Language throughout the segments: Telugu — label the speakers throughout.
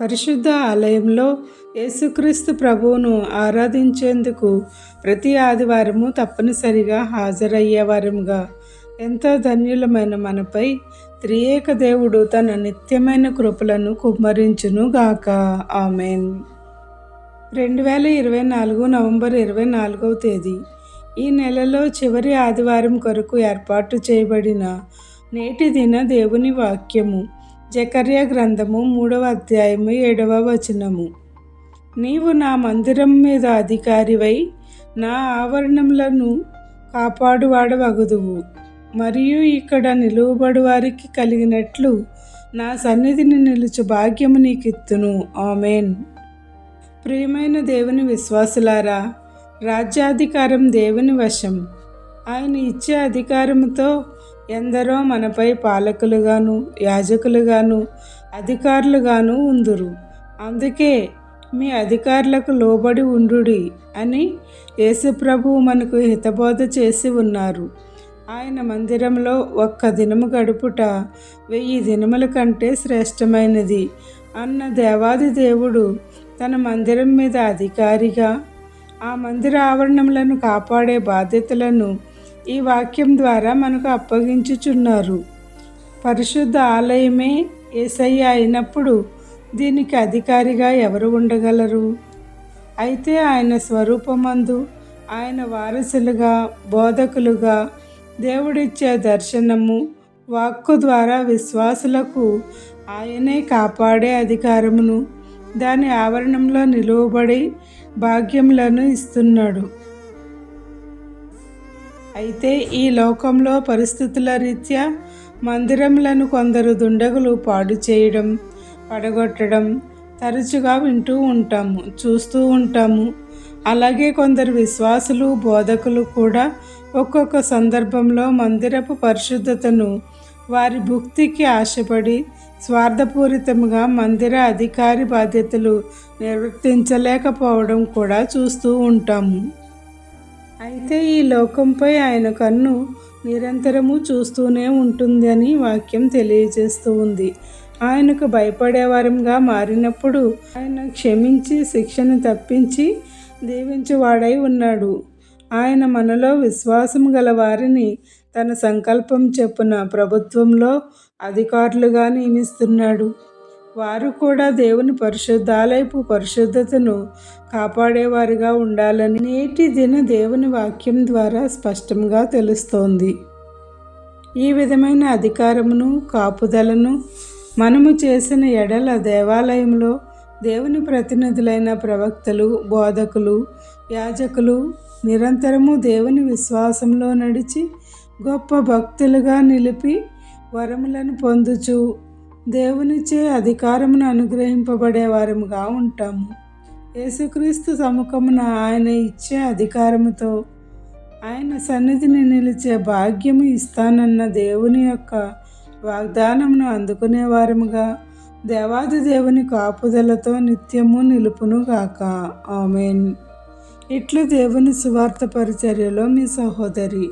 Speaker 1: పరిశుద్ధ ఆలయంలో యేసుక్రీస్తు ప్రభువును ఆరాధించేందుకు ప్రతి ఆదివారము తప్పనిసరిగా హాజరయ్యేవారముగా. ఎంతో ధన్యులమైన మనపై త్రియేక దేవుడు తన నిత్యమైన కృపలను కుమ్మరించును గాక. ఆమెన్. రెండు వేల ఇరవై నాలుగు నవంబర్ ఇరవై నాలుగవ తేదీ. ఈ నెలలో చివరి ఆదివారం కొరకు ఏర్పాటు చేయబడిన నేటి దిన దేవుని వాక్యము. జకర్య గ్రంథము మూడవ అధ్యాయము ఏడవ వచనము. నీవు నా మందిరం మీద అధికారివై నా ఆవరణములను కాపాడువాడవగుదువు. మరియు ఇక్కడ నిలువబడు వారికి కలిగినట్లు నా సన్నిధిని నిలుచు భాగ్యము నీకిత్తును. ఆమెన్. ప్రియమైన దేవుని విశ్వాసులారా రాజ్యాధికారం దేవుని వశం. ఆయన ఇచ్చే అధికారముతో ఎందరో మనపై పాలకులుగాను యాజకులుగాను అధికారులుగాను ఉందురు. అందుకే మీ అధికారులకు లోబడి ఉండుడి అని యేసుప్రభు మనకు హితబోధ చేసి ఉన్నారు. ఆయన మందిరంలో ఒక్క దినము గడుపుట వెయ్యి దినముల కంటే శ్రేష్టమైనది. అన్న దేవాది దేవుడు తన మందిరం మీద అధికారిగా ఆ మందిర ఆవరణములను కాపాడే బాధ్యతలను ఈ వాక్యం ద్వారా మనకు అప్పగించుచున్నారు. పరిశుద్ధ ఆలయమే ఏసయ్య అయినప్పుడు దీనికి అధికారిగా ఎవరు ఉండగలరు? అయితే ఆయన స్వరూపమందు ఆయన వారసులుగా బోధకులుగా దేవుడిచ్చే దర్శనము వాక్కు ద్వారా విశ్వాసులకు ఆయనే కాపాడే అధికారమును దాని ఆవరణంలో నిలువబడి భాగ్యములను ఇస్తున్నాడు. అయితే ఈ లోకంలో పరిస్థితుల రీత్యా మందిరములను కొందరు దుండగులు పాడు చేయడం పడగొట్టడం తరచుగా వింటూ ఉంటాము చూస్తూ ఉంటాము. అలాగే కొందరు విశ్వాసులు బోధకులు కూడా ఒక్కొక్క సందర్భంలో మందిరపు పరిశుద్ధతను వారి భుక్తికి ఆశపడి స్వార్థపూరితంగా మందిర అధికారి బాధ్యతలు నిర్వర్తించలేకపోవడం కూడా చూస్తూ ఉంటాము. అయితే ఈ లోకంపై ఆయన కన్ను నిరంతరము చూస్తూనే ఉంటుందని వాక్యం తెలియజేస్తూ ఉంది. ఆయనకు భయపడేవారంగా మారినప్పుడు ఆయన క్షమించి శిక్షను తప్పించి దీవించువాడై ఉన్నాడు. ఆయన మనలో విశ్వాసం గల వారిని తన సంకల్పం చెప్పున ప్రభుత్వంలో అధికారులుగా నియమిస్తున్నాడు. వారు కూడా దేవుని పరిశుద్ధాలయపు పరిశుద్ధతను కాపాడేవారిగా ఉండాలని నేటి దిన దేవుని వాక్యం ద్వారా స్పష్టంగా తెలుస్తోంది. ఈ విధమైన అధికారమును కాపుదలను మనము చేసిన ఎడల దేవాలయంలో దేవుని ప్రతినిధులైన ప్రవక్తలు బోధకులు యాజకులు నిరంతరము దేవుని విశ్వాసంలో నడిచి గొప్ప భక్తులుగా నిలిపి వరములను పొందుచు దేవునిచే అధికారమును అనుగ్రహింపబడేవారముగా ఉంటాము. యేసుక్రీస్తు సముఖమున ఆయన ఇచ్చే అధికారముతో ఆయన సన్నిధిని నిలిచే భాగ్యము ఇస్తానన్న దేవుని యొక్క వాగ్దానమును అందుకునే వారముగా దేవాది దేవుని కాపుదలతో నిత్యము నిలుపును గాక. ఆమెన్. ఇట్లు దేవుని సువార్త పరిచర్యలో మీ సహోదరి.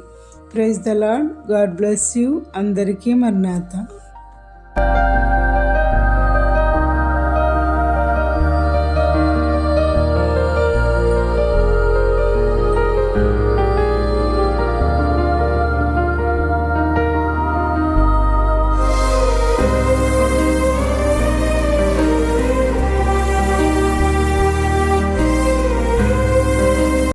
Speaker 1: Praise the lord God bless you. అందరికీ మర్నాథ